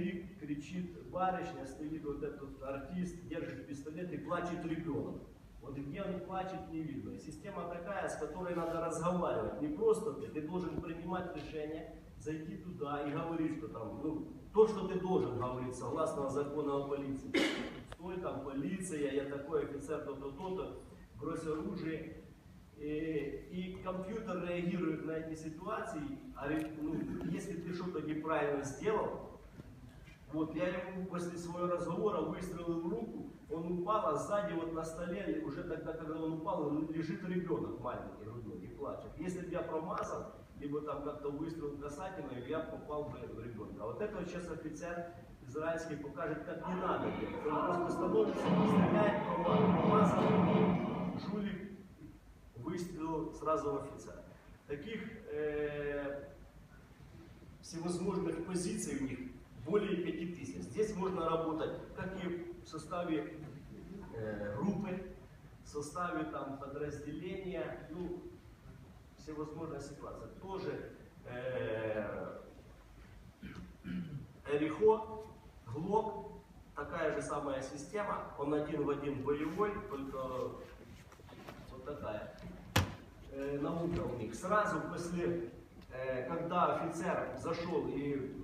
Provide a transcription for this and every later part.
рік кричит барышня, стоит вот этот артист, держит пистолет и плачет ребенок. Вот где он плачет, не видно. Система такая, с которой надо разговаривать. Не просто ты, ты должен принимать решение, зайти туда и говорить, что там, ну, то, что ты должен говорить, согласно закону о полиции. Стой там, полиция, я такой офицер, то-то, то-то, брось оружие. И, и компьютер реагирует на эти ситуации, а ну, если ты что-то неправильно сделал, вот я ему после своего разговора выстрелил в руку, он упал, а сзади вот на столе, уже тогда, когда он упал, лежит ребенок маленький грудной и плачет. Если бы я промазал, либо там как-то выстрелил касательно, я попал бы в ребенка. А вот это вот сейчас офицер израильский покажет, как не надо делать. Он просто становится, стреляет, промазал, жулик, выстрелил сразу в офицера. Таких э, всевозможных позиций у них более 5000. Здесь можно работать как и в составе э, группы, в составе там, подразделения, ну, всевозможная ситуация. Тоже э, Эрихо, Глок, такая же самая система, он один в один боевой, только вот такая э, наука у них. Сразу после, э, когда офицер зашел и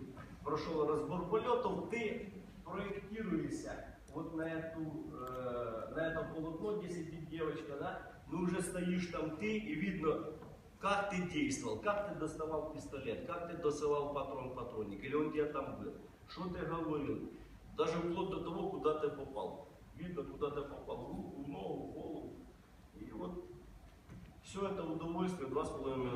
прошел разбор полетов, ты проектируешься вот на, эту, э, на это полотно, где сидит девочка, да, ну уже стоишь там ты, и видно, как ты действовал, как ты доставал пистолет, как ты досылал патрон патронник, или он где там был, что ты говорил, даже вплоть до того, куда ты попал. Видно, куда ты попал, в руку, в ногу, в голову. И вот все это удовольствие 2,5 миллиона долларов.